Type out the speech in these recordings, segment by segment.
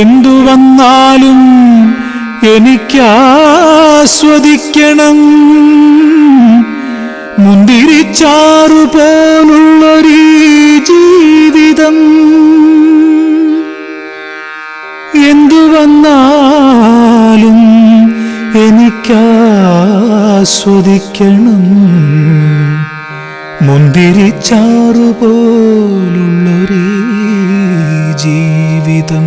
എന്തു വന്നാലും എനിക്കാസ്വദിക്കണം. മുന്തിരിച്ചാറു പോലുള്ളൊരു ജീവിതം. എന്തു വന്നാലും എനിക്കാസ്വദിക്കണം. മുന്തിരിച്ചാറു പോലുള്ളൊരീ ജീവിതം.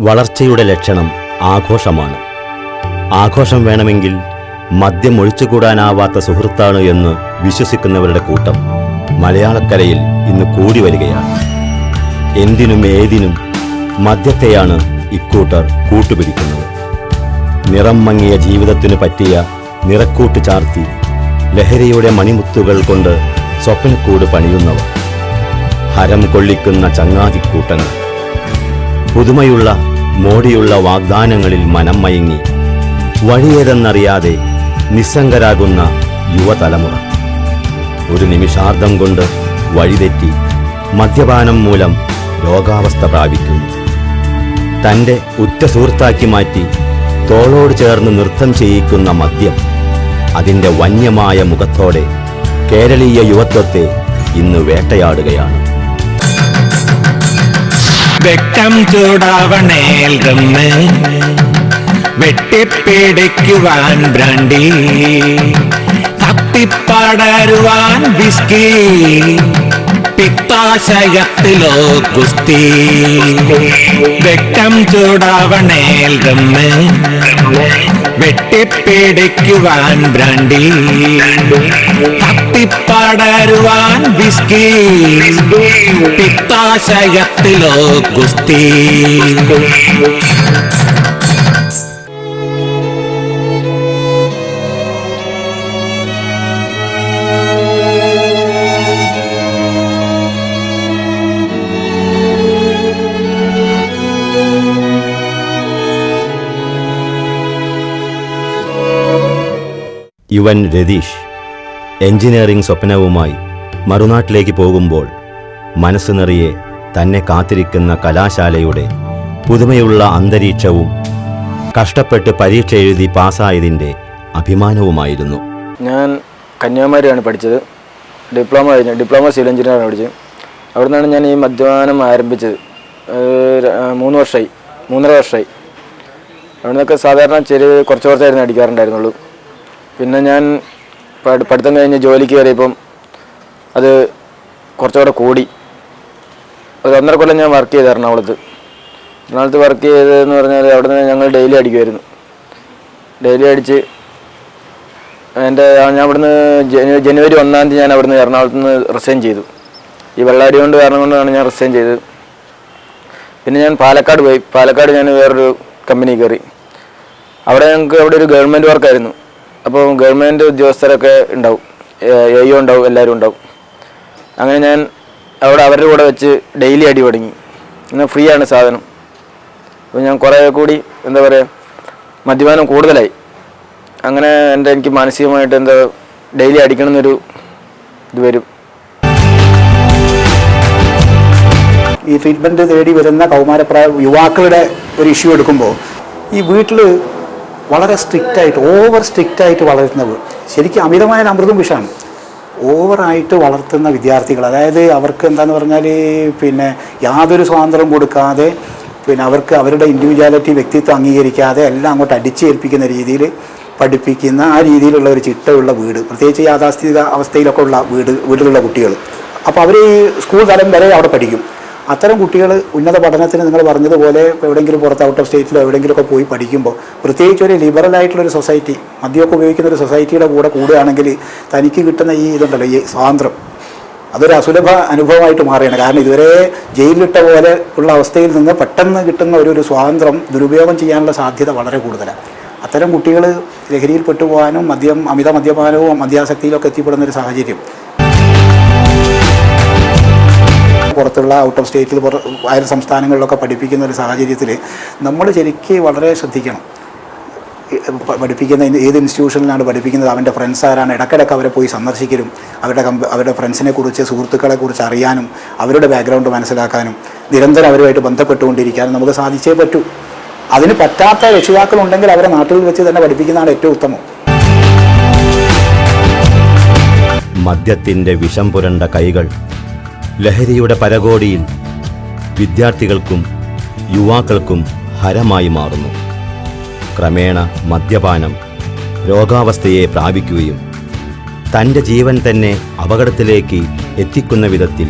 വളർച്ചയുടെ ലക്ഷണം ആഘോഷമാണ്. ആഘോഷം വേണമെങ്കിൽ മദ്യം ഒഴിച്ചുകൂടാനാവാത്ത സുഹൃത്താണ് എന്ന് വിശ്വസിക്കുന്നവരുടെ കൂട്ടം മലയാളക്കരയിൽ ഇന്ന് കൂടി വരികയാണ്. എന്തിനും ഏതിനും മദ്യത്തെയാണ് ഇക്കൂട്ടർ കൂട്ടുപിടിക്കുന്നത്. നിറം മങ്ങിയ ജീവിതത്തിനു പറ്റിയ നിറക്കൂട്ട് ചാർത്തി ലഹരിയുടെ മണിമുത്തുകൾ കൊണ്ട് സ്വപ്നക്കൂട് പണിയുന്നവർ. ഹരം കൊള്ളിക്കുന്ന ചങ്ങാതിക്കൂട്ടങ്ങൾ. പുതുമയുള്ള മോടിയുള്ള വാഗ്ദാനങ്ങളിൽ മനം മയങ്ങി വഴിയേതെന്നറിയാതെ നിസ്സംഗരാകുന്ന യുവതലമുറ. ഒരു നിമിഷാർദ്ധം കൊണ്ട് വഴിതെറ്റി മദ്യപാനം മൂലം രോഗാവസ്ഥ പ്രാപിക്കുന്നു. തന്റെ ഉറ്റ സുഹൃത്താക്കി മാറ്റി തോളോട് ചേർന്ന് നൃത്തം ചെയ്യിക്കുന്ന മദ്യം അതിന്റെ വന്യമായ മുഖത്തോടെ കേരളീയ യുവത്വത്തെ ഇന്ന് വേട്ടയാടുകയാണ്. വെട്ടം ചൂടാവണേൽ ഗമ്മ് വെട്ടിപ്പിടിക്കുവാൻ ബ്രാണ്ടി. തപ്പിപ്പടരുവാൻ വിസ്കി. പിത്താശയത്തിലോ കുസ്തി വെട്ടം ചൂടാവണേൽ ഗമ്മ്. വെട്ടിപ്പിടിക്കുവാൻ ബ്രാണ്ടി. തട്ടിപ്പടരുവാൻ വിസ്കി. പിത്താശയത്തിലോ കുസ്തി യുവൻ രതീഷ് എഞ്ചിനീയറിംഗ് സ്വപ്നവുമായി മറുനാട്ടിലേക്ക് പോകുമ്പോൾ മനസ്സ് നിറയെ തന്നെ കാത്തിരിക്കുന്ന കലാശാലയുടെ പുതുമയുള്ള അന്തരീക്ഷവും കഷ്ടപ്പെട്ട് പരീക്ഷ എഴുതി പാസ്സായതിന്റെ അഭിമാനവുമായിരുന്നു. ഞാൻ കന്യാകുമാരിയാണ് പഠിച്ചത്. ഡിപ്ലോമ കഴിഞ്ഞു. ഡിപ്ലോമ സിവിൽ എഞ്ചിനീയറാണ് പഠിച്ചത്. അവിടെ നിന്നാണ് ഞാൻ ഈ മദ്യപാനം ആരംഭിച്ചത്. മൂന്ന് വർഷമായി മൂന്നര വർഷമായി അവിടെ നിന്നൊക്കെ സാധാരണ ചെറിയ കുറച്ച് കുറച്ചായിരുന്നു അടിക്കാറുണ്ടായിരുന്നുള്ളൂ. പിന്നെ ഞാൻ പഠി- പഠിത്തം കഴിഞ്ഞ് ജോലിക്ക് കയറിയപ്പം അത് കുറച്ചുകൂടെ കൂടി. ഒരു ഒന്നര കൊല്ലം ഞാൻ വർക്ക് ചെയ്ത് എറണാകുളത്ത് എറണാകുളത്ത് വർക്ക് ചെയ്തതെന്ന് പറഞ്ഞാൽ അവിടെ നിന്ന് ഞങ്ങൾ ഡെയിലി അടിക്കുമായിരുന്നു ഡെയിലി അടിച്ച് എന്റെ ഞാൻ അവിടുന്ന് ജനുവരി ഒന്നാം തീയതി ഞാൻ അവിടുന്ന് എറണാകുളത്ത് നിന്ന് റിസൈൻ ചെയ്തു. ഈ വെള്ളാടി കൊണ്ട് കാരണം കൊണ്ടാണ് ഞാൻ റിസൈൻ ചെയ്തത്. പിന്നെ ഞാൻ പാലക്കാട് പോയി. പാലക്കാട് ഞാൻ വേറൊരു കമ്പനി കയറി. അവിടെ ഞങ്ങൾക്ക് അവിടെ ഒരു ഗവൺമെന്റ് വർക്കായിരുന്നു അപ്പോൾ ഗവൺമെന്റ് ഉദ്യോഗസ്ഥരൊക്കെ ഉണ്ടാവും. എ ഉണ്ടാവും എല്ലാവരും ഉണ്ടാവും. അങ്ങനെ ഞാൻ അവിടെ അവരുടെ കൂടെ വെച്ച് ഡെയിലി അടി തുടങ്ങി. ഇന്ന് ഫ്രീ ആണ് സാധനം. അപ്പോൾ ഞാൻ കുറേ കൂടി എന്താ പറയുക മദ്യപാനം കൂടുതലായി. അങ്ങനെ എന്റെ എനിക്ക് മാനസികമായിട്ട് എന്താ ഡെയിലി അടിക്കണം എന്നൊരു ഇത് വരും. ഈ ട്രീറ്റ്മെന്റ് തേടി വരുന്ന കൗമാരപ്രായ യുവാക്കളുടെ ഒരു ഇഷ്യൂ എടുക്കുമ്പോൾ ഈ വീട്ടിൽ വളരെ സ്ട്രിക്റ്റായിട്ട് ഓവർ സ്ട്രിക്റ്റായിട്ട് വളരുന്നത്. ശരിക്കും അമിതമായ അമൃതും വിഷമാണ്. ഓവറായിട്ട് വളർത്തുന്ന വിദ്യാർത്ഥികൾ അതായത് അവർക്ക് എന്താണെന്ന് പറഞ്ഞാൽ പിന്നെ യാതൊരു സ്വാതന്ത്ര്യം കൊടുക്കാതെ പിന്നെ അവർക്ക് അവരുടെ ഇൻഡിവിജ്വാലിറ്റി വ്യക്തിത്വം അംഗീകരിക്കാതെ എല്ലാം അങ്ങോട്ട് അടിച്ചേൽപ്പിക്കുന്ന രീതിയിൽ പഠിപ്പിക്കുന്ന ആ രീതിയിലുള്ള ഒരു ചിട്ടയുള്ള വീട് പ്രത്യേകിച്ച് യാഥാസ്ഥിതിക അവസ്ഥയിലൊക്കെ ഉള്ള വീട് വീട്ടിലുള്ള കുട്ടികൾ. അപ്പോൾ അവർ സ്കൂൾ തലം വരെ അവിടെ പഠിക്കും. അത്തരം കുട്ടികൾ ഉന്നത പഠനത്തിന് നിങ്ങൾ പറഞ്ഞതുപോലെ എവിടെയെങ്കിലും പുറത്ത് ഔട്ട് ഓഫ് സ്റ്റേറ്റിലോ എവിടെയെങ്കിലുമൊക്കെ പോയി പഠിക്കുമ്പോൾ പ്രത്യേകിച്ച് ഒരു ലിബറൽ ആയിട്ടുള്ളൊരു സൊസൈറ്റി മദ്യമൊക്കെ ഉപയോഗിക്കുന്ന ഒരു സൊസൈറ്റിയുടെ കൂടെ കൂടുകയാണെങ്കിൽ തനിക്ക് കിട്ടുന്ന ഈ ഇതുണ്ടല്ലോ ഈ സ്വാതന്ത്ര്യം. അതൊരു അസുലഭ അനുഭവമായിട്ട് മാറുകയാണ്. കാരണം ഇതുവരെ ജയിലിലിട്ട പോലെ ഉള്ള അവസ്ഥയിൽ നിന്ന് പെട്ടെന്ന് കിട്ടുന്ന ഒരു ഒരു സ്വാതന്ത്ര്യം ദുരുപയോഗം ചെയ്യാനുള്ള സാധ്യത വളരെ കൂടുതലാണ്. അത്തരം കുട്ടികൾ ലഹരിയിൽ പെട്ടുപോകാനും മദ്യം അമിത മദ്യപാനവും മദ്യാസക്തിയിലൊക്കെ എത്തിപ്പെടുന്ന ഒരു സാഹചര്യം പുറത്തുള്ള ഔട്ട് ഓഫ് സ്റ്റേറ്റിൽ അയൽ സംസ്ഥാനങ്ങളിലൊക്കെ പഠിപ്പിക്കുന്ന ഒരു സാഹചര്യത്തിൽ നമ്മൾ ശരിക്കും വളരെ ശ്രദ്ധിക്കണം. പഠിപ്പിക്കുന്ന ഏത് ഇൻസ്റ്റിറ്റ്യൂഷനിലാണ് പഠിപ്പിക്കുന്നത് അവന്റെ ഫ്രണ്ട്സ് ആരാണ് ഇടയ്ക്കിടയ്ക്ക് അവരെ പോയി സന്ദർശിക്കലും അവരുടെ കമ്പ അവരുടെ ഫ്രണ്ട്സിനെ കുറിച്ച് സുഹൃത്തുക്കളെ കുറിച്ച് അറിയാനും അവരുടെ ബാക്ക്ഗ്രൗണ്ട് മനസ്സിലാക്കാനും നിരന്തരം അവരുമായിട്ട് ബന്ധപ്പെട്ടുകൊണ്ടിരിക്കാനും നമുക്ക് സാധിച്ചേ പറ്റൂ. അതിന് പറ്റാത്ത രക്ഷിതാക്കളുണ്ടെങ്കിൽ അവരെ നാട്ടിൽ വെച്ച് തന്നെ പഠിപ്പിക്കുന്നതാണ് ഏറ്റവും ഉത്തമം. മദ്യത്തിന്റെ വിഷം പുരണ്ട കൈകൾ ലഹരിയുടെ പരകോടിയിൽ വിദ്യാർത്ഥികൾക്കും യുവാക്കൾക്കും ഹരമായി മാറുന്നു. ക്രമേണ മദ്യപാനം രോഗാവസ്ഥയെ പ്രാപിക്കുകയും തന്റെ ജീവൻ തന്നെ അപകടത്തിലേക്ക് എത്തിക്കുന്ന വിധത്തിൽ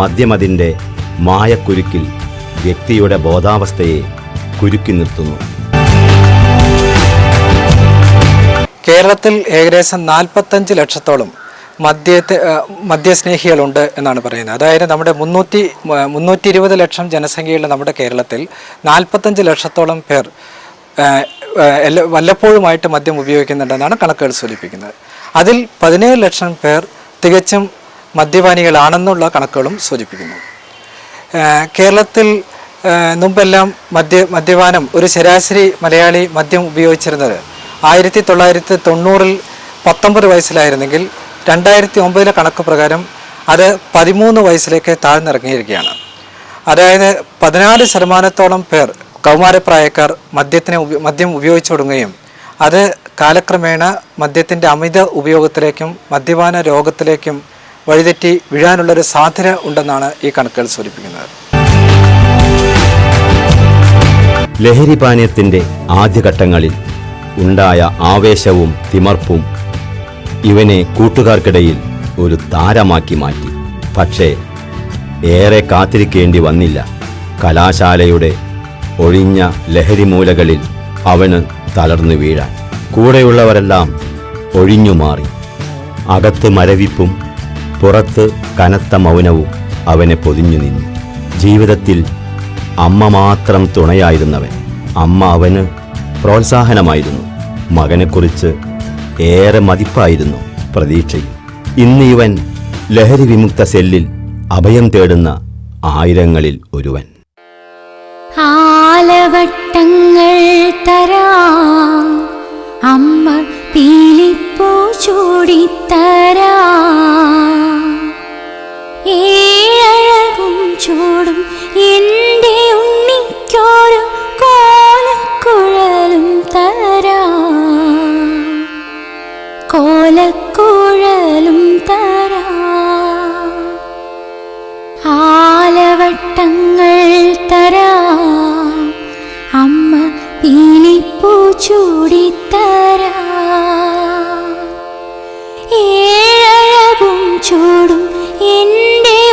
മദ്യമതിന്റെ മായക്കുരുക്കിൽ വ്യക്തിയുടെ ബോധാവസ്ഥയെ കുരുക്കി നിർത്തുന്നു. കേരളത്തിൽ ഏകദേശം നാൽപ്പത്തഞ്ച് ലക്ഷത്തോളം മദ്യത്തെ മദ്യസ്നേഹികളുണ്ട് എന്നാണ് പറയുന്നത്. അതായത് നമ്മുടെ മുന്നൂറ്റി മുന്നൂറ്റി ഇരുപത് ലക്ഷം ജനസംഖ്യയുള്ള നമ്മുടെ കേരളത്തിൽ നാൽപ്പത്തഞ്ച് ലക്ഷത്തോളം പേർ എല്ലാ വല്ലപ്പോഴുമായിട്ട് മദ്യം ഉപയോഗിക്കുന്നുണ്ടെന്നാണ് കണക്കുകൾ സൂചിപ്പിക്കുന്നത്. അതിൽ പതിനേഴ് ലക്ഷം പേർ തികച്ചും മദ്യപാനികളാണെന്നുള്ള കണക്കുകളും സൂചിപ്പിക്കുന്നു. കേരളത്തിൽ മുമ്പെല്ലാം മദ്യ മദ്യപാനം ഒരു ശരാശരി മലയാളി മദ്യം ഉപയോഗിച്ചിരുന്നത് ആയിരത്തി തൊള്ളായിരത്തി തൊണ്ണൂറിൽ പത്തൊമ്പത് വയസ്സിലായിരുന്നെങ്കിൽ രണ്ടായിരത്തി ഒമ്പതിലെ കണക്ക് പ്രകാരം അത് പതിമൂന്ന് വയസ്സിലേക്ക് താഴ്ന്നിറങ്ങിയിരിക്കുകയാണ്. അതായത് പതിനാല് ശതമാനത്തോളം പേർ കൗമാരപ്രായക്കാർ മദ്യത്തിനെ മദ്യം ഉപയോഗിച്ചു തുടങ്ങുകയും അത് കാലക്രമേണ മദ്യത്തിന്റെ അമിത ഉപയോഗത്തിലേക്കും മദ്യപാന രോഗത്തിലേക്കും വഴിതെറ്റി വീഴാനുള്ളൊരു സാധ്യത ഉണ്ടെന്നാണ് ഈ കണക്കുകൾ സൂചിപ്പിക്കുന്നത്. ലഹരിപാനീയത്തിന്റെ ആദ്യഘട്ടങ്ങളിൽ ഉണ്ടായ ആവേശവും തിമർപ്പും ഇവനെ കൂട്ടുകാർക്കിടയിൽ ഒരു താരമാക്കി മാറ്റി. പക്ഷേ ഏറെ കാത്തിരിക്കേണ്ടി വന്നില്ല. കലാശാലയുടെ ഒഴിഞ്ഞ ലഹരിമൂലകളിൽ അവന് തളർന്നു വീഴാൻ. കൂടെയുള്ളവരെല്ലാം ഒഴിഞ്ഞു മാറി. അകത്ത് മരവിപ്പും പുറത്ത് കനത്ത മൗനവും അവനെ പൊതിഞ്ഞു നിന്നു. ജീവിതത്തിൽ അമ്മ മാത്രം തുണയായിരുന്നവൻ. അമ്മ അവന് പ്രോത്സാഹനമായിരുന്നു. മകനെക്കുറിച്ച് ഏറെ മതിപ്പായിരുന്നു പ്രതീക്ഷയും ഇന്ന് ഇവൻ ലഹരി വിമുക്ത സെല്ലിൽ അഭയം തേടുന്ന ആയിരങ്ങളിൽ ഒരുവൻ. ആലവട്ടങ്ങൾ തരാ. അമ്മ പീലിപ്പൂ ചൂടും എന്റെ ഉണ്ണിക്കോരും കോലക്കുഴലും തരാം. കോലക്കുഴലും തരാ. ആലവട്ടങ്ങൾ തരാ. അമ്മ പീലിപ്പൂ ചൂടിത്തരാം. ഏഴവും ചൂടും എന്റെ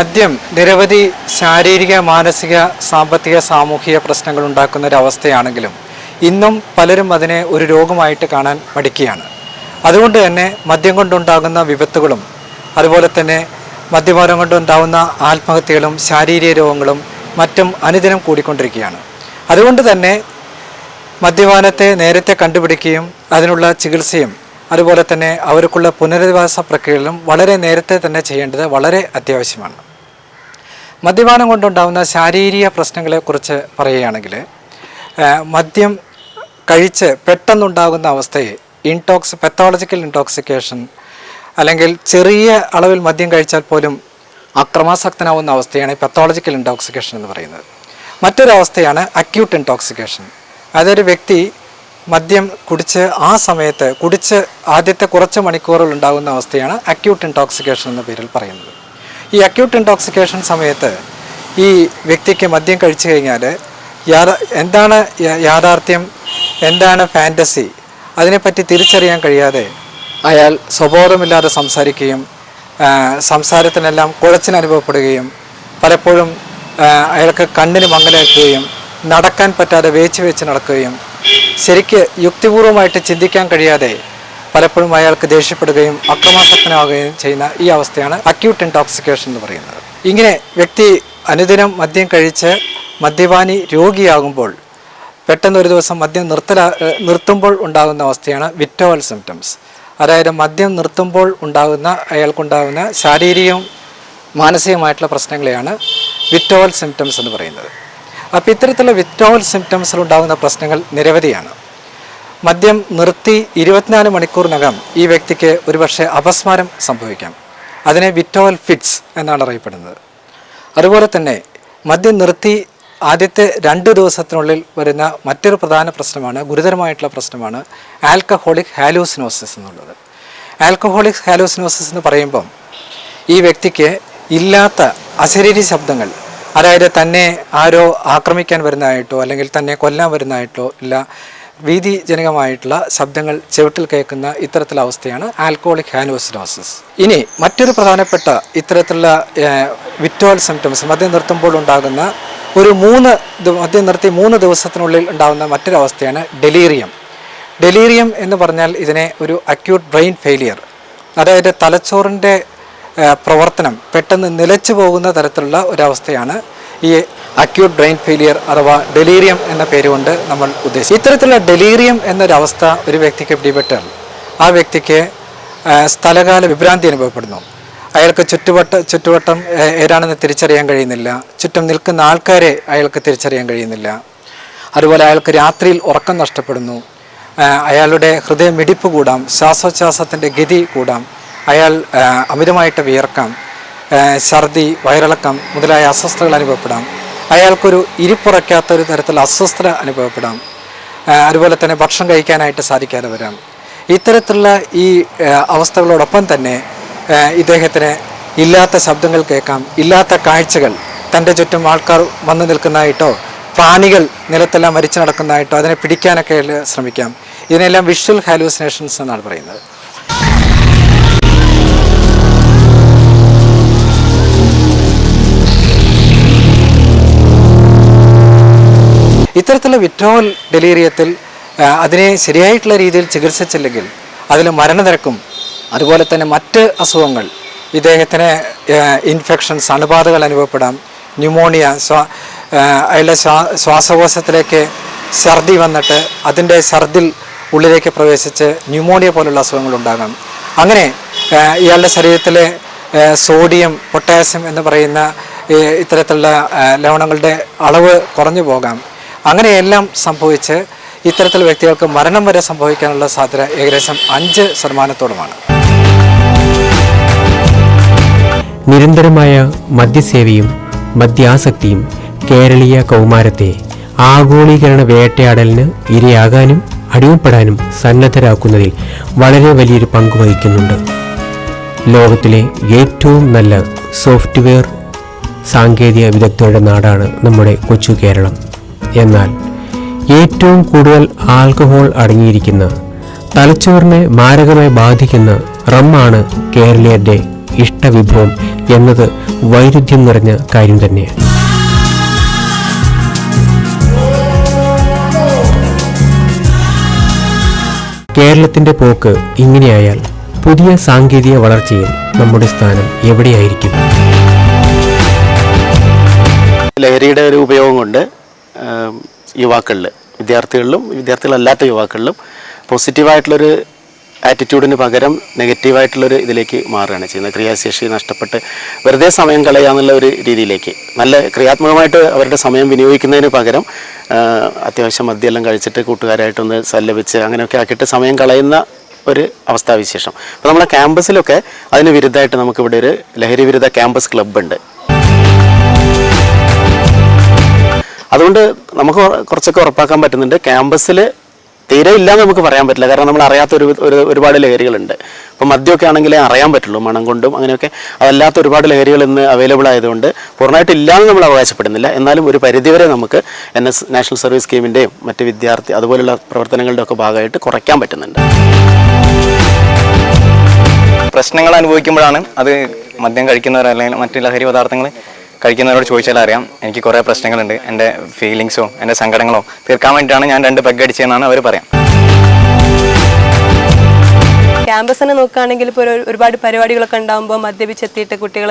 മദ്യം നിരവധി ശാരീരിക മാനസിക സാമ്പത്തിക സാമൂഹിക പ്രശ്നങ്ങൾ ഉണ്ടാക്കുന്ന ഒരവസ്ഥയാണെങ്കിലും ഇന്നും പലരും അതിനെ ഒരു രോഗമായിട്ട് കാണാൻ മടിക്കുകയാണ്. അതുകൊണ്ട് തന്നെ മദ്യം കൊണ്ടുണ്ടാകുന്ന വിപത്തുകളും അതുപോലെ തന്നെ മദ്യപാനം കൊണ്ടുണ്ടാകുന്ന ആത്മഹത്യകളും ശാരീരിക രോഗങ്ങളും മറ്റും അനുദിനം കൂടിക്കൊണ്ടിരിക്കുകയാണ്. അതുകൊണ്ട് തന്നെ മദ്യപാനത്തെ നേരത്തെ കണ്ടുപിടിക്കുകയും അതിനുള്ള ചികിത്സയും അതുപോലെ തന്നെ അവർക്കുള്ള പുനരധിവാസ പ്രക്രിയകളും വളരെ നേരത്തെ തന്നെ ചെയ്യേണ്ടത് വളരെ അത്യാവശ്യമാണ്. മദ്യപാനം കൊണ്ടുണ്ടാകുന്ന ശാരീരിക പ്രശ്നങ്ങളെക്കുറിച്ച് പറയുകയാണെങ്കിൽ മദ്യം കഴിച്ച് പെട്ടെന്നുണ്ടാകുന്ന അവസ്ഥയെ ഇൻടോക്സ് പെത്തോളജിക്കൽ ഇൻടോക്സിക്കേഷൻ അല്ലെങ്കിൽ ചെറിയ അളവിൽ മദ്യം കഴിച്ചാൽ പോലും അക്രമാസക്തനാവുന്ന അവസ്ഥയാണ് പെത്തോളജിക്കൽ ഇൻടോക്സിക്കേഷൻ എന്ന് പറയുന്നത്. മറ്റൊരവസ്ഥയാണ് അക്യൂട്ട് ഇൻടോക്സിക്കേഷൻ അതൊരു വ്യക്തി മദ്യം കുടിച്ച് ആ സമയത്ത് കുടിച്ച് ആദ്യത്തെ കുറച്ച് മണിക്കൂറുകൾ ഉണ്ടാകുന്ന അവസ്ഥയാണ് അക്യൂട്ട് ഇൻടോക്സിക്കേഷൻ എന്ന പേരിൽ പറയുന്നത്. ഈ അക്യൂട്ട് ഇൻടോക്സിക്കേഷൻ സമയത്ത് ഈ വ്യക്തിക്ക് മദ്യം കഴിച്ചു കഴിഞ്ഞാൽ എന്താണ് യാഥാർത്ഥ്യം? എന്താണ് ഫാന്റസി അതിനെപ്പറ്റി തിരിച്ചറിയാൻ കഴിയാതെ അയാൾ സ്വബോധമില്ലാതെ സംസാരിക്കുകയും സംസാരത്തിനെല്ലാം കുഴച്ചിന് അനുഭവപ്പെടുകയും പലപ്പോഴും അയാൾക്ക് കണ്ണിന് മങ്ങലേൽക്കുകയും നടക്കാൻ പറ്റാതെ വേച്ച് വെച്ച് നടക്കുകയും ശരിക്ക് യുക്തിപൂർവമായിട്ട് ചിന്തിക്കാൻ കഴിയാതെ പലപ്പോഴും അയാൾക്ക് ദേഷ്യപ്പെടുകയും അക്രമാസക്തനാവുകയും ചെയ്യുന്ന ഈ അവസ്ഥയാണ് അക്യൂട്ട് ഇൻടോക്സിക്കേഷൻ എന്ന് പറയുന്നത്. ഇങ്ങനെ വ്യക്തി അനുദിനം മദ്യം കഴിച്ച് മദ്യപാനി രോഗിയാകുമ്പോൾ പെട്ടെന്ന് ഒരു ദിവസം മദ്യം നിർത്തലാ നിർത്തുമ്പോൾ ഉണ്ടാകുന്ന അവസ്ഥയാണ് വിറ്റോവൽ സിംറ്റംസ് അതായത് മദ്യം നിർത്തുമ്പോൾ ഉണ്ടാകുന്ന അയാൾക്കുണ്ടാകുന്ന ശാരീരികവും മാനസികമായിട്ടുള്ള പ്രശ്നങ്ങളെയാണ് വിറ്റോവൽ സിംറ്റംസ് എന്ന് പറയുന്നത്. അപ്പോൾ ഇത്തരത്തിലുള്ള വിറ്റോവൽ സിംറ്റംസിൽ ഉണ്ടാകുന്ന പ്രശ്നങ്ങൾ നിരവധിയാണ്. മദ്യം നിർത്തി ഇരുപത്തിനാല് മണിക്കൂറിനകം ഈ വ്യക്തിക്ക് ഒരുപക്ഷെ അപസ്മാരം സംഭവിക്കാം. അതിനെ വിറ്റോവൽ ഫിറ്റ്സ് എന്നാണ് അറിയപ്പെടുന്നത്. അതുപോലെ തന്നെ മദ്യം നിർത്തി ആദ്യത്തെ രണ്ട് ദിവസത്തിനുള്ളിൽ വരുന്ന മറ്റൊരു പ്രധാന പ്രശ്നമാണ് ഗുരുതരമായിട്ടുള്ള പ്രശ്നമാണ് ആൽക്കഹോളിക് ഹാലൂസിനോസിസ് എന്നുള്ളത്. ആൽക്കഹോളിക് ഹാലൂസിനോസിസ് എന്ന് പറയുമ്പം ഈ വ്യക്തിക്ക് ഇല്ലാത്ത അശരീരി ശബ്ദങ്ങൾ അതായത് തന്നെ ആരോ ആക്രമിക്കാൻ വരുന്നതായിട്ടോ അല്ലെങ്കിൽ തന്നെ കൊല്ലാൻ വരുന്നതായിട്ടോ ഇല്ല ഭീതിജനകമായിട്ടുള്ള ശബ്ദങ്ങൾ ചെവിട്ടിൽ കേൾക്കുന്ന ഇത്തരത്തിലുള്ള അവസ്ഥയാണ് ആൽക്കോളിക് ഹാനോസിനോസിസ് ഇനി മറ്റൊരു പ്രധാനപ്പെട്ട ഇത്തരത്തിലുള്ള വിറ്റോൾ സിംറ്റംസ് മദ്യം നിർത്തുമ്പോൾ ഉണ്ടാകുന്ന ഒരു മൂന്ന് മദ്യം നിർത്തി മൂന്ന് ദിവസത്തിനുള്ളിൽ ഉണ്ടാകുന്ന മറ്റൊരു അവസ്ഥയാണ് ഡെലീറിയം ഡെലീറിയം എന്ന് പറഞ്ഞാൽ ഇതിനെ ഒരു അക്യൂട്ട് ബ്രെയിൻ ഫെയിലിയർ അതായത് തലച്ചോറിന്റെ പ്രവർത്തനം പെട്ടെന്ന് നിലച്ചു പോകുന്ന തരത്തിലുള്ള ഒരവസ്ഥയാണ് ഈ അക്യൂട്ട് ബ്രെയിൻ ഫെയിലിയർ അഥവാ ഡെലീറിയം എന്ന പേരുകൊണ്ട് നമ്മൾ ഉദ്ദേശിക്കുന്നത് ഇത്തരത്തിലുള്ള ഡെലീറിയം എന്നൊരവസ്ഥ ഒരു വ്യക്തിക്ക് പിടിപെട്ടാൽ ആ വ്യക്തിക്ക് സ്ഥലകാല വിഭ്രാന്തി അനുഭവപ്പെടുന്നു. അയാൾക്ക് ചുറ്റുവട്ട ചുറ്റുവട്ടം ഏതാണെന്ന് തിരിച്ചറിയാൻ കഴിയുന്നില്ല. ചുറ്റും നിൽക്കുന്ന ആൾക്കാരെ അയാൾക്ക് തിരിച്ചറിയാൻ കഴിയുന്നില്ല. അതുപോലെ അയാൾക്ക് രാത്രിയിൽ ഉറക്കം നഷ്ടപ്പെടുന്നു. അയാളുടെ ഹൃദയമിടിപ്പ് കൂടാം ശ്വാസോച്ഛ്വാസത്തിന്റെ ഗതി കൂടാം അയാൾ അമിതമായിട്ട് വിയർക്കാം ഛർദി വയറിളക്കം മുതലായ അസ്വസ്ഥതകൾ അനുഭവപ്പെടാം. അയാൾക്കൊരു ഇരിപ്പുറയ്ക്കാത്ത ഒരു തരത്തിലുള്ള അസ്വസ്ഥത അനുഭവപ്പെടാം. അതുപോലെ തന്നെ ഭക്ഷണം കഴിക്കാനായിട്ട് സാധിക്കാതെ വരാം. ഇത്തരത്തിലുള്ള ഈ അവസ്ഥകളോടൊപ്പം തന്നെ ഇദ്ദേഹത്തിന് ഇല്ലാത്ത ശബ്ദങ്ങൾ കേൾക്കാം. ഇല്ലാത്ത കാഴ്ചകൾ തന്റെ ചുറ്റും ആൾക്കാർ വന്നു നിൽക്കുന്നതായിട്ടോ പ്രാണികൾ നിലത്തെല്ലാം മരിച്ചു നടക്കുന്നതായിട്ടോ അതിനെ പിടിക്കാനൊക്കെ ശ്രമിക്കാം. ഇതിനെല്ലാം വിഷ്വൽ ഹാലൂസിനേഷൻസ് എന്നാണ് പറയുന്നത്. ഇത്തരത്തിലുള്ള വിട്രോവൽ ഡെലീരിയത്തിൽ അതിനെ ശരിയായിട്ടുള്ള രീതിയിൽ ചികിത്സിച്ചില്ലെങ്കിൽ അതിൽ മരണനിരക്കും അതുപോലെ തന്നെ മറ്റ് അസുഖങ്ങൾ ഇദ്ദേഹത്തിന് ഇൻഫെക്ഷൻസ് അണുബാധകൾ അനുഭവപ്പെടാം ന്യൂമോണിയ ശ്വാ അതിലെ ശ്വാസകോശത്തിലേക്ക് ഛർദി വന്നിട്ട് അതിന്റെ ഛർദിൽ ഉള്ളിലേക്ക് പ്രവേശിച്ച് ന്യൂമോണിയ പോലുള്ള അസുഖങ്ങൾ ഉണ്ടാകാം. അങ്ങനെ ഇയാളുടെ ശരീരത്തിലെ സോഡിയം പൊട്ടാസ്യം എന്ന് പറയുന്ന ഇത്തരത്തിലുള്ള ലവണങ്ങളുടെ അളവ് കുറഞ്ഞു പോകാം. അങ്ങനെയെല്ലാം സംഭവിച്ച് ഇത്തരത്തിൽ വ്യക്തികൾക്ക് മരണം വരെ സംഭവിക്കാനുള്ള സാധ്യത ഏകദേശം അഞ്ച് ശതമാനത്തോളമാണ്. നിരന്തരമായ മദ്യസേവയും മദ്യാസക്തിയും കേരളീയ കൗമാരത്തെ ആഗോളീകരണ വേട്ടയാടലിന് ഇരയാകാനും അടിമപ്പെടാനും സന്നദ്ധരാക്കുന്നതിൽ വളരെ വലിയൊരു പങ്ക് വഹിക്കുന്നുണ്ട്. ലോകത്തിലെ ഏറ്റവും നല്ല സോഫ്റ്റ്വെയർ സാങ്കേതിക വിദഗ്ധരുടെ നാടാണ് നമ്മുടെ കൊച്ചു കേരളം. എന്നാൽ ഏറ്റവും കൂടുതൽ ആൽക്കഹോൾ അടങ്ങിയിരിക്കുന്ന തലച്ചോറിനെ മാരകമായി ബാധിക്കുന്ന റമ്മാണ് കേരളീയരുടെ ഇഷ്ടവിഭവം എന്നത് വൈരുദ്ധ്യം നിറഞ്ഞ കാര്യം തന്നെയാണ്. കേരളത്തിന്റെ പോക്ക് ഇങ്ങനെയായാൽ പുതിയ സാങ്കേതിക വളർച്ചയിൽ നമ്മുടെ സ്ഥാനം എവിടെയായിരിക്കും? ലഹരിയുടെ ഒരു ഉപയോഗം കൊണ്ട് യുവാക്കളിൽ വിദ്യാർത്ഥികളിലും വിദ്യാർത്ഥികളല്ലാത്ത യുവാക്കളിലും പോസിറ്റീവായിട്ടുള്ളൊരു ആറ്റിറ്റ്യൂഡിന് പകരം നെഗറ്റീവായിട്ടുള്ളൊരു ഇതിലേക്ക് മാറുകയാണ് ചെയ്യുന്നത്. ക്രിയാശേഷി നഷ്ടപ്പെട്ട് വെറുതെ സമയം കളയാന്നുള്ള ഒരു രീതിയിലേക്ക്. നല്ല ക്രിയാത്മകമായിട്ട് അവരുടെ സമയം വിനിയോഗിക്കുന്നതിന് പകരം അത്യാവശ്യം മദ്യമെല്ലാം കഴിച്ചിട്ട് കൂട്ടുകാരായിട്ടൊന്ന് സല്ലപിച്ച് അങ്ങനെയൊക്കെ ആക്കിയിട്ട് സമയം കളയുന്ന ഒരു അവസ്ഥാവിശേഷം. അപ്പോൾ നമ്മുടെ ക്യാമ്പസിലൊക്കെ അതിന് വിരുദ്ധമായിട്ട് നമുക്കിവിടെ ഒരു ലഹരി വിരുദ്ധ ക്യാമ്പസ് ക്ലബ്ബുണ്ട്. അതുകൊണ്ട് നമുക്ക് കുറച്ചൊക്കെ ഉറപ്പാക്കാൻ പറ്റുന്നുണ്ട്. ക്യാമ്പസിൽ തീരെ ഇല്ലാന്ന് നമുക്ക് പറയാൻ പറ്റില്ല. കാരണം നമ്മൾ അറിയാത്ത ഒരു ഒരു ഒരുപാട് ലഹരികളുണ്ട്. ഇപ്പം മദ്യമൊക്കെ ആണെങ്കിലേ അറിയാൻ പറ്റുള്ളൂ മണം കൊണ്ടും അങ്ങനെയൊക്കെ. അതല്ലാത്ത ഒരുപാട് ലഹരികൾ ഇന്ന് അവൈലബിൾ ആയതുകൊണ്ട് പൂർണമായിട്ട് ഇല്ലാന്ന് നമ്മൾ അവകാശപ്പെടുന്നില്ല. എന്നാലും ഒരു പരിധിവരെ നമുക്ക് എൻ എസ് നാഷണൽ സർവീസ് സ്കീമിന്റെയും മറ്റ് വിദ്യാർത്ഥി അതുപോലുള്ള പ്രവർത്തനങ്ങളുടെ ഒക്കെ ഭാഗമായിട്ട് കുറയ്ക്കാൻ പറ്റുന്നുണ്ട്. പ്രശ്നങ്ങൾ അനുഭവിക്കുമ്പോഴാണ് അത് മദ്യം കഴിക്കുന്നവർ അല്ലെങ്കിൽ മറ്റ് ലഹരി പദാർത്ഥങ്ങൾ കഴിക്കുന്നവരോട് ചോദിച്ചാൽ അറിയാം എനിക്ക് കുറേ പ്രശ്നങ്ങളുണ്ട് എന്റെ ഫീലിങ്സോ എന്റെ സങ്കടങ്ങളോ തീർക്കാൻ വേണ്ടിയിട്ടാണ് ഞാൻ രണ്ട് പെഗ് അടിച്ചതെന്നാണ് അവർ പറയാം. ക്യാമ്പസിനെ നോക്കുകയാണെങ്കിൽ ഇപ്പോൾ ഒരു ഒരുപാട് പരിപാടികളൊക്കെ ഉണ്ടാകുമ്പോൾ മദ്യപിച്ചെത്തിയിട്ട് കുട്ടികൾ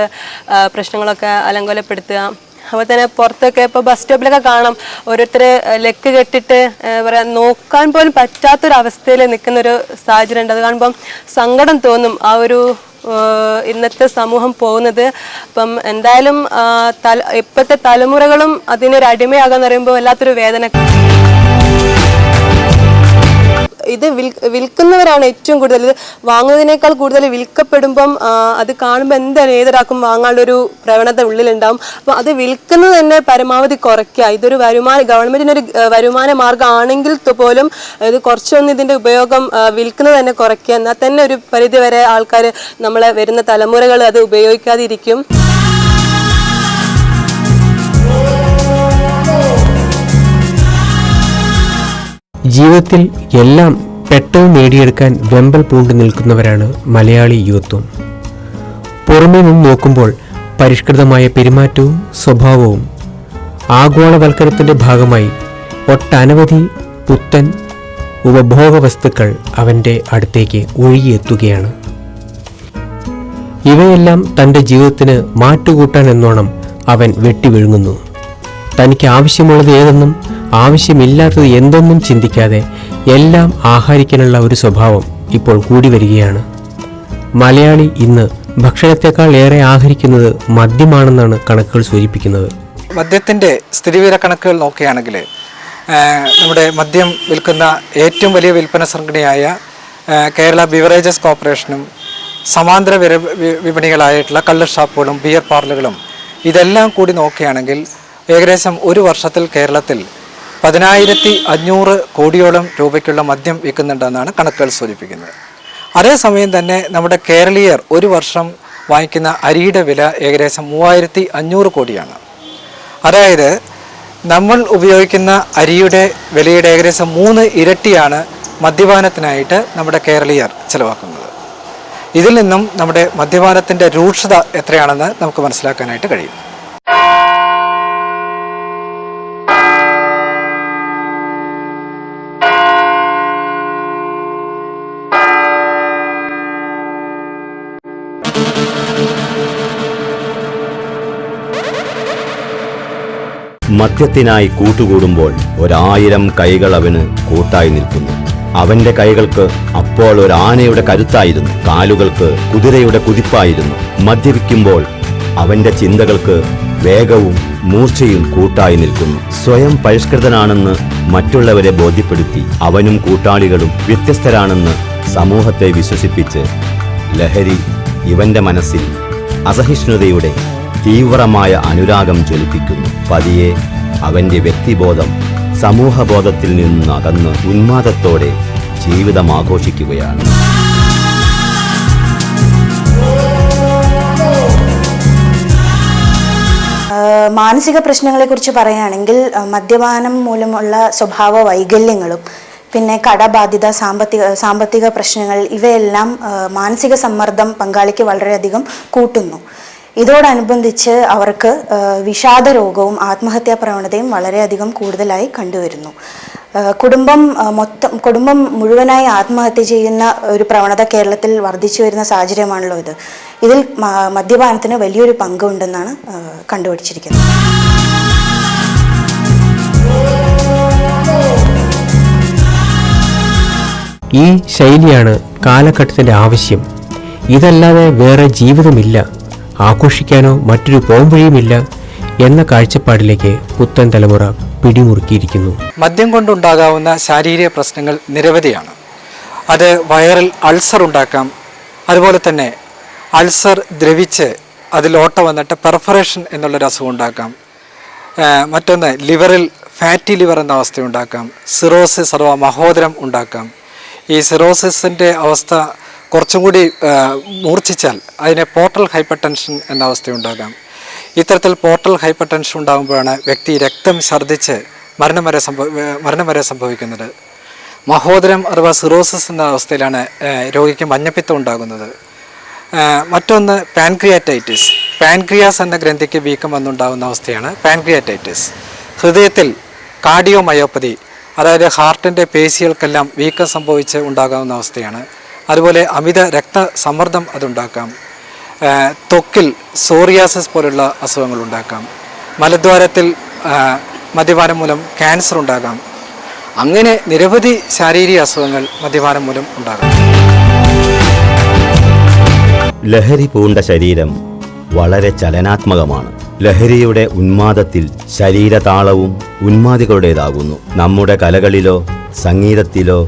പ്രശ്നങ്ങളൊക്കെ അലങ്കോലപ്പെടുത്തുക അതുപോലെ തന്നെ പുറത്തൊക്കെ ഇപ്പോൾ ബസ് സ്റ്റോപ്പിലൊക്കെ കാണാം. ഓരോരുത്തർ ലെക്ക് കെട്ടിട്ട് പറയാ നോക്കാൻ പോലും പറ്റാത്തൊരവസ്ഥയിൽ നിൽക്കുന്നൊരു സാഹചര്യം ഉണ്ട്. അത് കാണുമ്പം സങ്കടം തോന്നും ആ ഒരു ഇന്നത്തെ സമൂഹം പോകുന്നത്. അപ്പം എന്തായാലും തല ഇപ്പോഴത്തെ തലമുറകളും അതിനൊരു അടിമയാകാന്ന് പറയുമ്പോൾ വല്ലാത്തൊരു വേദന ഇത് വിൽക്കുന്നവരാണ് ഏറ്റവും കൂടുതൽ. ഇത് വാങ്ങുന്നതിനേക്കാൾ കൂടുതൽ വിൽക്കപ്പെടുമ്പം അത് കാണുമ്പോൾ എന്തായാലും ഏതൊരാൾക്കും വാങ്ങാനുള്ളൊരു പ്രവണത ഉള്ളിലുണ്ടാവും. അപ്പോൾ അത് വിൽക്കുന്നത് തന്നെ പരമാവധി കുറയ്ക്കുക. ഇതൊരു വരുമാന ഗവൺമെന്റിന് ഒരു വരുമാന മാർഗമാണെങ്കിൽ പോലും ഇത് കുറച്ചൊന്നും ഇതിന്റെ ഉപയോഗം വിൽക്കുന്നത് തന്നെ കുറയ്ക്കുക. എന്നാൽ തന്നെ ഒരു പരിധിവരെ ആൾക്കാർ നമ്മളെ വരുന്ന തലമുറകൾ അത് ഉപയോഗിക്കാതിരിക്കും. ജീവിതത്തിൽ എല്ലാം പെട്ടെന്ന് നേടിയെടുക്കാൻ വെമ്പൽ പൂണ്ടു നിൽക്കുന്നവരാണ് മലയാളി യുവത്വം. പുറമേ നിന്ന് നോക്കുമ്പോൾ പരിഷ്കൃതമായ പെരുമാറ്റവും സ്വഭാവവും ആഗോളവൽക്കരണത്തിന്റെ ഭാഗമായി ഒട്ടനവധി പുത്തൻ ഉപഭോഗ വസ്തുക്കൾ അവന്റെ അടുത്തേക്ക് ഒഴുകിയെത്തുകയാണ്. ഇവയെല്ലാം തന്റെ ജീവിതത്തിന് മാറ്റുകൂട്ടാൻ എന്നോണം അവൻ വെട്ടിവിഴുങ്ങുന്നു തനിക്ക് ആവശ്യമുള്ളത് ഏതെന്നും ആവശ്യമില്ലാത്തത് എന്തൊന്നും ചിന്തിക്കാതെ എല്ലാം ആഹാരിക്കാനുള്ള ഒരു സ്വഭാവം ഇപ്പോൾ കൂടി വരികയാണ്. മലയാളി ഇന്ന് ഭക്ഷണത്തെക്കാൾ ഏറെ ആഹരിക്കുന്നത് മദ്യമാണെന്നാണ് കണക്കുകൾ സൂചിപ്പിക്കുന്നത്. മദ്യത്തിന്റെ സ്ഥിതിവിവര കണക്കുകൾ നോക്കുകയാണെങ്കിൽ നമ്മുടെ മദ്യം വിൽക്കുന്ന ഏറ്റവും വലിയ വിൽപ്പന സംഘടനയായ കേരള ബിവറേജസ് കോർപ്പറേഷനും സമാന്തര വിപണികളായിട്ടുള്ള കള്ള് ഷാപ്പുകളും ബിയർ പാർലറുകളും ഇതെല്ലാം കൂടി നോക്കുകയാണെങ്കിൽ ഏകദേശം ഒരു വർഷത്തിൽ കേരളത്തിൽ പതിനായിരത്തി അഞ്ഞൂറ് കോടിയോളം രൂപയ്ക്കുള്ള മദ്യം വിൽക്കുന്നുണ്ടെന്നാണ് കണക്കുകൾ സൂചിപ്പിക്കുന്നത്. അതേസമയം തന്നെ നമ്മുടെ കേരളീയർ ഒരു വർഷം വാങ്ങിക്കുന്ന അരിയുടെ വില ഏകദേശം മൂവായിരത്തി അഞ്ഞൂറ് കോടിയാണ്. അതായത് നമ്മൾ ഉപയോഗിക്കുന്ന അരിയുടെ വിലയുടെ ഏകദേശം മൂന്ന് ഇരട്ടിയാണ് മദ്യപാനത്തിനായിട്ട് നമ്മുടെ കേരളീയർ ചിലവാക്കുന്നത്. ഇതിൽ നിന്നും നമ്മുടെ മദ്യപാനത്തിന്റെ രൂക്ഷത എത്രയാണെന്ന് നമുക്ക് മനസ്സിലാക്കാനായിട്ട് കഴിയും. മദ്യത്തിനായി കൂട്ടുകൂടുമ്പോൾ ഒരായിരം കൈകൾ അവന് കൂട്ടായി നിൽക്കുന്നു. അവന്റെ കൈകൾക്ക് അപ്പോൾ ഒരു ആനയുടെ കരുത്തായിരുന്നു. കാലുകൾക്ക് കുതിരയുടെ കുതിപ്പായിരുന്നു. മദ്യപിക്കുമ്പോൾ അവന്റെ ചിന്തകൾക്ക് വേഗവും മൂർച്ചയും കൂട്ടായി നിൽക്കുന്നു. സ്വയം പരിഷ്കൃതനാണെന്ന് മറ്റുള്ളവരെ ബോധ്യപ്പെടുത്തി അവനും കൂട്ടാളികളും വ്യത്യസ്തരാണെന്ന് സമൂഹത്തെ വിശ്വസിപ്പിച്ച് ലഹരി ഇവന്റെ മനസ്സിൽ അസഹിഷ്ണുതയുടെ തീവ്രമായ അനുരാഗം ജ്വലിപ്പിക്കുന്നു. പതിയെ അവന്റെ വ്യക്തിബോധം സമൂഹബോധത്തിൽ നിന്നകന്ന് ഉന്മാദത്തോടെ ജീവിതം ആഘോഷിക്കുകയാണ്. മാനസിക പ്രശ്നങ്ങളെക്കുറിച്ച് പറയുകയാണെങ്കിൽ മദ്യപാനം മൂലമുള്ള സ്വഭാവ വൈകല്യങ്ങളും പിന്നെ കടബാധ്യത സാമ്പത്തിക സാമ്പത്തിക പ്രശ്നങ്ങൾ ഇവയെല്ലാം മാനസിക സമ്മർദ്ദം പങ്കാളിക്ക് വളരെയധികം കൂട്ടുന്നു. ഇതോടനുബന്ധിച്ച് അവർക്ക് വിഷാദ രോഗവും ആത്മഹത്യാ പ്രവണതയും വളരെയധികം കൂടുതലായി കണ്ടുവരുന്നു. കുടുംബം മൊത്തം കുടുംബം മുഴുവനായി ആത്മഹത്യ ചെയ്യുന്ന ഒരു പ്രവണത കേരളത്തിൽ വർദ്ധിച്ചു വരുന്ന സാഹചര്യമാണല്ലോ ഇത്. ഇതിൽ മദ്യപാനത്തിന് വലിയൊരു പങ്കുണ്ടെന്നാണ് കണ്ടുപിടിച്ചിരിക്കുന്നത്. ഈ ശൈലിയാണ് കാലഘട്ടത്തിന്റെ ആവശ്യം. ഇതല്ലാതെ വേറെ ജീവിതമില്ല. ആഘോഷിക്കാനോ മറ്റൊരു പോംവഴിയുമില്ല എന്ന കാഴ്ചപ്പാടിലേക്ക് പുത്തൻ തലമുറ പിടിമുറുക്കിയിരിക്കുന്നു. മദ്യം കൊണ്ടുണ്ടാകാവുന്ന ശാരീരിക പ്രശ്നങ്ങൾ നിരവധിയാണ്. അത് വയറിൽ അൾസർ ഉണ്ടാക്കാം. അതുപോലെ തന്നെ അൾസർ ദ്രവിച്ച് അതിൽ ഓട്ട വന്നിട്ട് പെർഫറേഷൻ എന്നുള്ളൊരു അസുഖം ഉണ്ടാക്കാം. മറ്റൊന്ന് ലിവറിൽ ഫാറ്റി ലിവർ എന്ന അവസ്ഥ ഉണ്ടാക്കാം. സിറോസിസ് അഥവാ മഹോദരം ഉണ്ടാക്കാം. ഈ സിറോസിസിന്റെ അവസ്ഥ കുറച്ചും കൂടി മൂർച്ഛിച്ചാൽ അതിനെ പോർട്ടൽ ഹൈപ്പർ ടെൻഷൻ എന്ന അവസ്ഥ ഉണ്ടാകാം ഇത്തരത്തിൽ പോർട്ടൽ ഹൈപ്പർ ടെൻഷൻ ഉണ്ടാകുമ്പോഴാണ് വ്യക്തി രക്തം ഛർദ്ദിച്ച് മരണം വരെ സംഭവ മരണം വരെ സംഭവിക്കുന്നത്. മഹോദരം അഥവാ സിറോസിസ് എന്ന അവസ്ഥയിലാണ് രോഗിക്ക് മഞ്ഞപ്പിത്തം ഉണ്ടാകുന്നത്. മറ്റൊന്ന് പാൻക്രിയാറ്റൈറ്റിസ് പാൻക്രിയാസ് എന്ന ഗ്രന്ഥിക്ക് വീക്കം വന്നുണ്ടാകുന്ന അവസ്ഥയാണ് പാൻക്രിയാറ്റൈറ്റിസ് ഹൃദയത്തിൽ കാർഡിയോമയോപ്പതി അതായത് ഹാർട്ടിന്റെ പേശികൾക്കെല്ലാം വീക്കം സംഭവിച്ച് ഉണ്ടാകാവുന്ന അവസ്ഥയാണ് അതുപോലെ അമിത രക്തസമ്മർദ്ദം അതുണ്ടാക്കാം. ത്വക്കിൽ സോറിയാസിസ് പോലുള്ള അസുഖങ്ങൾ ഉണ്ടാക്കാം. മലദ്വാരത്തിൽ മദ്യപാനം മൂലം ക്യാൻസർ ഉണ്ടാകാം. അങ്ങനെ നിരവധി ശാരീരിക അസുഖങ്ങൾ മദ്യപാനം മൂലം ഉണ്ടാകാം. ലഹരി പൂണ്ട ശരീരം വളരെ ചലനാത്മകമാണ്. ലഹരിയുടെ ഉന്മാദത്തിൽ ശരീരതാളവും ഉന്മാദികളുടേതാകുന്നു. നമ്മുടെ കലകളിലോ സംഗീതത്തിലോ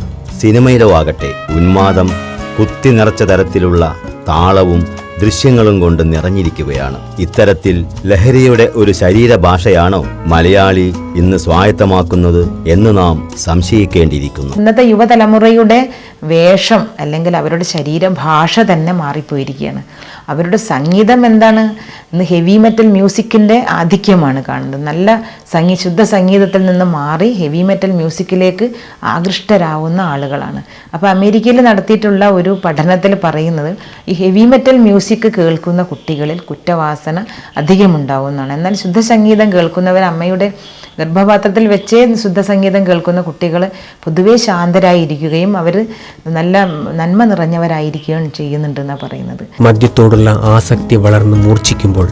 സിനിമയിലോ ആകട്ടെ ഉന്മാദം കുത്തി നിറച്ച തരത്തിലുള്ള താളവും ദൃശ്യങ്ങളും കൊണ്ട് നിറഞ്ഞിരിക്കുകയാണ്. ഇത്തരത്തിൽ ലഹരിയുടെ ഒരു ശരീരഭാഷയാണോ മലയാളി ഇന്ന് സ്വായത്തമാക്കുന്നത് എന്ന് നാം സംശയിക്കേണ്ടിയിരിക്കുന്നു. ഇന്നത്തെ യുവതലമുറയുടെ വേഷം അല്ലെങ്കിൽ അവരുടെ ശരീരഭാഷ തന്നെ മാറിപ്പോയിരിക്കുകയാണ്. അവരുടെ സംഗീതം എന്താണ്? ഇന്ന് ഹെവി മെറ്റൽ മ്യൂസിക്കിന്റെ ആധിക്യമാണ് കാണുന്നത്. നല്ല സംഗീ ശുദ്ധ സംഗീതത്തിൽ നിന്ന് മാറി ഹെവി മെറ്റൽ മ്യൂസിക്കിലേക്ക് ആകൃഷ്ടരാവുന്ന ആളുകളാണ്. അപ്പോൾ അമേരിക്കയിൽ നടത്തിയിട്ടുള്ള ഒരു പഠനത്തിൽ പറയുന്നത് ഈ ഹെവി മെറ്റൽ മ്യൂസിക് കേൾക്കുന്ന കുട്ടികളിൽ കുറ്റവാസന അധികമുണ്ടാവുന്നതാണ്. എന്നാൽ ശുദ്ധ സംഗീതം കേൾക്കുന്നവർ അമ്മയുടെ ഗർഭപാത്രത്തിൽ വെച്ചേ ശുദ്ധ സംഗീതം കേൾക്കുന്ന കുട്ടികൾ പൊതുവേ ശാന്തരായിരിക്കുകയും അവർ നല്ല നന്മ നിറഞ്ഞവരായിരിക്കുകയും ചെയ്യുന്നുണ്ടെന്നാണ് പറയുന്നത്. മദ്യത്തോടുള്ള ആസക്തി വളർന്ന് മൂർച്ഛിക്കുമ്പോൾ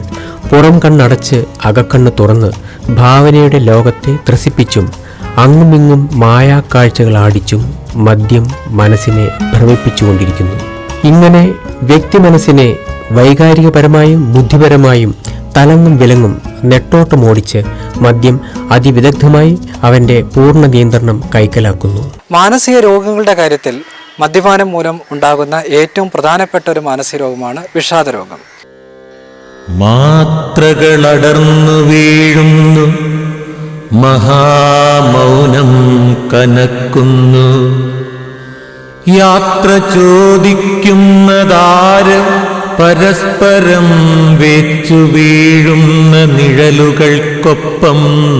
പുറം കണ്ണടച്ച് അകക്കണ്ണ് തുറന്ന് ഭാവനയുടെ ലോകത്തെ ത്രസിപ്പിച്ചും അങ്ങുമിങ്ങും മായാക്കാഴ്ചകൾ ആടിച്ചും മദ്യം മനസ്സിനെ ഭ്രമിപ്പിച്ചുകൊണ്ടിരിക്കുന്നു. ഇങ്ങനെ വ്യക്തി മനസ്സിനെ വൈകാരികപരമായും ബുദ്ധിപരമായും തലങ്ങും വിലങ്ങും നെട്ടോട്ടമോടിച്ച് മദ്യം അതിവിദഗ്ധമായി അവന്റെ പൂർണ നിയന്ത്രണം കൈക്കലാക്കുന്നു. മാനസിക രോഗങ്ങളുടെ കാര്യത്തിൽ മദ്യപാനം മൂലം ഉണ്ടാകുന്ന ഏറ്റവും പ്രധാനപ്പെട്ട ഒരു മാനസിക രോഗമാണ് വിഷാദ രോഗം. മാത്രകളടർന്നു വീഴുന്നു മഹാമൗനം കനക്കുന്നു. യാത്ര ചോദിക്കുന്നതാര്? പരസ്പരം വെച്ചു വീഴുന്ന നിഴലുകൾക്കൊപ്പം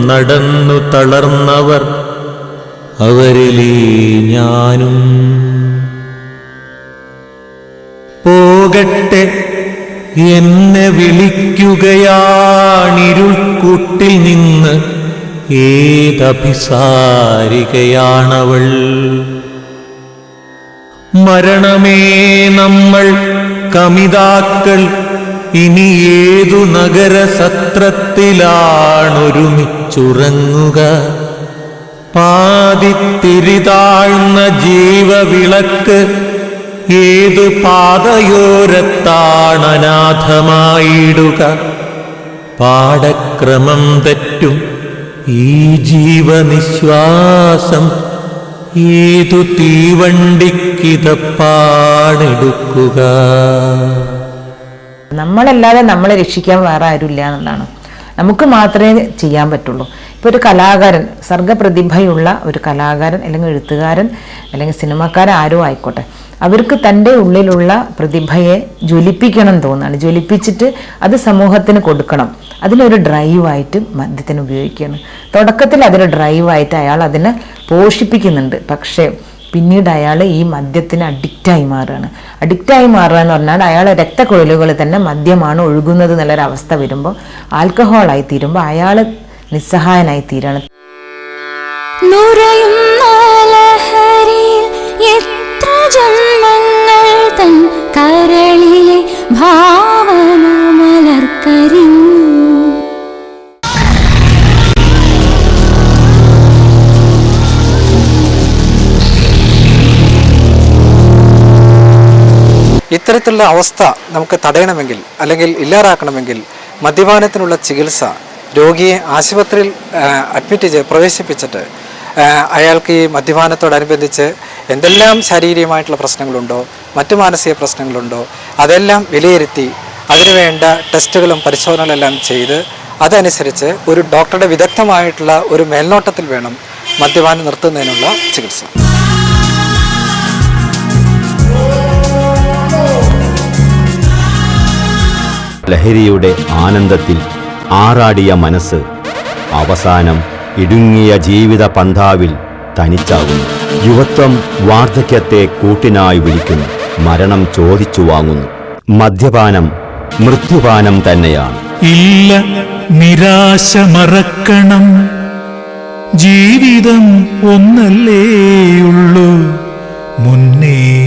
നടന്നു തളർന്നവർ. അവരിലേ ഞാനും. പോകട്ടെ എന്നെ വിളിക്കുകയാണിരുൾക്കൂട്ടിൽ നിന്ന്. ഏതഭിസാരികയാണവൾ? മരണമേ നമ്മൾ കമിതാക്കൾ. ഇനി ഏതു നഗരസത്രത്തിലാണൊരുമിച്ചുറങ്ങുക? പാതിത്തിരിതാഴ്ന്ന ജീവവിളക്ക് ഏതു പാതയോരത്താണനാഥമായിടുക പാടക്രമം തെറ്റും ഈ ജീവനിശ്വാസം ഏതു തീവണ്ടിക്കിതപ്പാടെടുക്കുക? നമ്മളല്ലാതെ നമ്മളെ രക്ഷിക്കാൻ വേറെ ആരുമില്ല എന്നുള്ളതാണ് നമുക്ക് മാത്രമേ ചെയ്യാൻ പറ്റുള്ളൂ. ഇപ്പോൾ ഒരു കലാകാരൻ സർഗപ്രതിഭയുള്ള ഒരു കലാകാരൻ അല്ലെങ്കിൽ എഴുത്തുകാരൻ അല്ലെങ്കിൽ സിനിമാക്കാരൻ ആരോ ആയിക്കോട്ടെ അവർക്ക് തന്റെ ഉള്ളിലുള്ള പ്രതിഭയെ ജ്വലിപ്പിക്കണം തോന്നുകയാണ്. ജ്വലിപ്പിച്ചിട്ട് അത് സമൂഹത്തിന് കൊടുക്കണം. അതിനൊരു ഡ്രൈവായിട്ട് മദ്യത്തിന് ഉപയോഗിക്കുകയാണ്. തുടക്കത്തിൽ അതൊരു ഡ്രൈവായിട്ട് അയാൾ അതിനെ പോഷിപ്പിക്കുന്നുണ്ട്. പക്ഷേ പിന്നീട് അയാൾ ഈ മദ്യത്തിന് അഡിക്റ്റായി മാറുകയാണ്. അഡിക്റ്റായി മാറുക എന്ന് പറഞ്ഞാൽ അയാളെ രക്തക്കുഴലുകളിൽ തന്നെ മദ്യമാണ് ഒഴുകുന്നത് എന്നുള്ളൊരവസ്ഥ വരുമ്പോൾ ആൽക്കഹോളായി തീരുമ്പോൾ അയാൾ നിസ്സഹായനായി തീരാണ് എത്ര ജന്മങ്ങൾ തൻ കരളിലെ ഭാവന മലർക്കരിഞ്ഞു ഇത്തരത്തിലുള്ള അവസ്ഥ നമുക്ക് തടയണമെങ്കിൽ അല്ലെങ്കിൽ ഇല്ലാതാക്കണമെങ്കിൽ മദ്യപാനത്തിനുള്ള ചികിത്സ രോഗിയെ ആശുപത്രിയിൽ അഡ്മിറ്റ് ചെയ്ത് പ്രവേശിപ്പിച്ചിട്ട് അയാൾക്ക് ഈ മദ്യപാനത്തോടനുബന്ധിച്ച് എന്തെല്ലാം ശാരീരികമായിട്ടുള്ള പ്രശ്നങ്ങളുണ്ടോ മറ്റു മാനസിക പ്രശ്നങ്ങളുണ്ടോ അതെല്ലാം വിലയിരുത്തി അതിനുവേണ്ട ടെസ്റ്റുകളും പരിശോധനകളെല്ലാം ചെയ്ത് അതനുസരിച്ച് ഒരു ഡോക്ടറുടെ വിദഗ്ധമായിട്ടുള്ള ഒരു മേൽനോട്ടത്തിൽ വേണം മദ്യപാനം നിർത്തുന്നതിനുള്ള ചികിത്സ. ലഹരിയുടെ ആനന്ദത്തിൽ ആറാടിയ മനസ്സ് അവസാനം ഇടുങ്ങിയ ജീവിത പന്ഥാവിൽ തനിച്ചാകുന്നു. യുവത്വം വാർദ്ധക്യത്തെ കൂട്ടിനായി വിളിക്കുന്നു. മരണം ചോദിച്ചു വാങ്ങുന്നു. മദ്യപാനം മൃത്യുപാനം തന്നെയാണ്. ഇല്ല നിരാശ മറക്കണം. ജീവിതം ഒന്നല്ലേയുള്ളൂ മുന്നേറിയിടണം.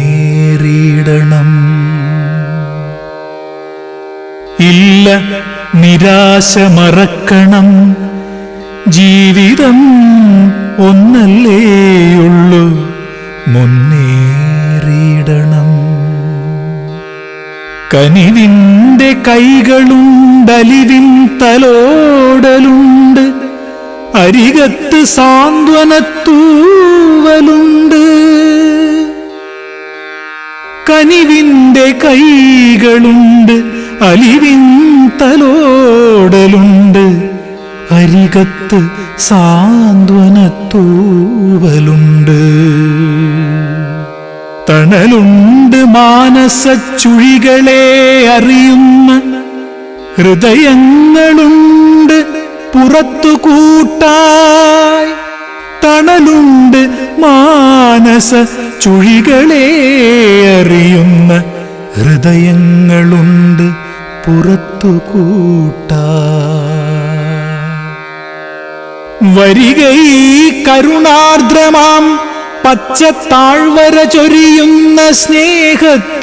ഇല്ല നിരാശ മറക്കണം. ജീവിതം ഒന്നല്ലേയുള്ളൂ മുന്നേറിയിടണം. കനിവിന്റെ കൈകളുണ്ടലിവിൻ തലോടലുണ്ട് അരികത്ത് സാന്ത്വനത്തൂവലുണ്ട്. കനിവിന്റെ കൈകളുണ്ട് അലിവിൻ തലോടലുണ്ട് അരികത്ത് സാന്ത്വനത്തൂവലുണ്ട്. തണലുണ്ട് മാനസ ചുഴികളെ അറിയുന്ന ഹൃദയങ്ങളുണ്ട് പുറത്തു കൂട്ടായി തണലുണ്ട് മാനസ ചുഴികളെ അറിയുന്ന ഹൃദയങ്ങളുണ്ട് പുറത്തു കൂട്ട വരികൈ കരുണാർദ്രമാം. പച്ച താഴ്വര ചൊരിയുന്ന സ്നേഹത്തണുപ്പിലേക്ക്.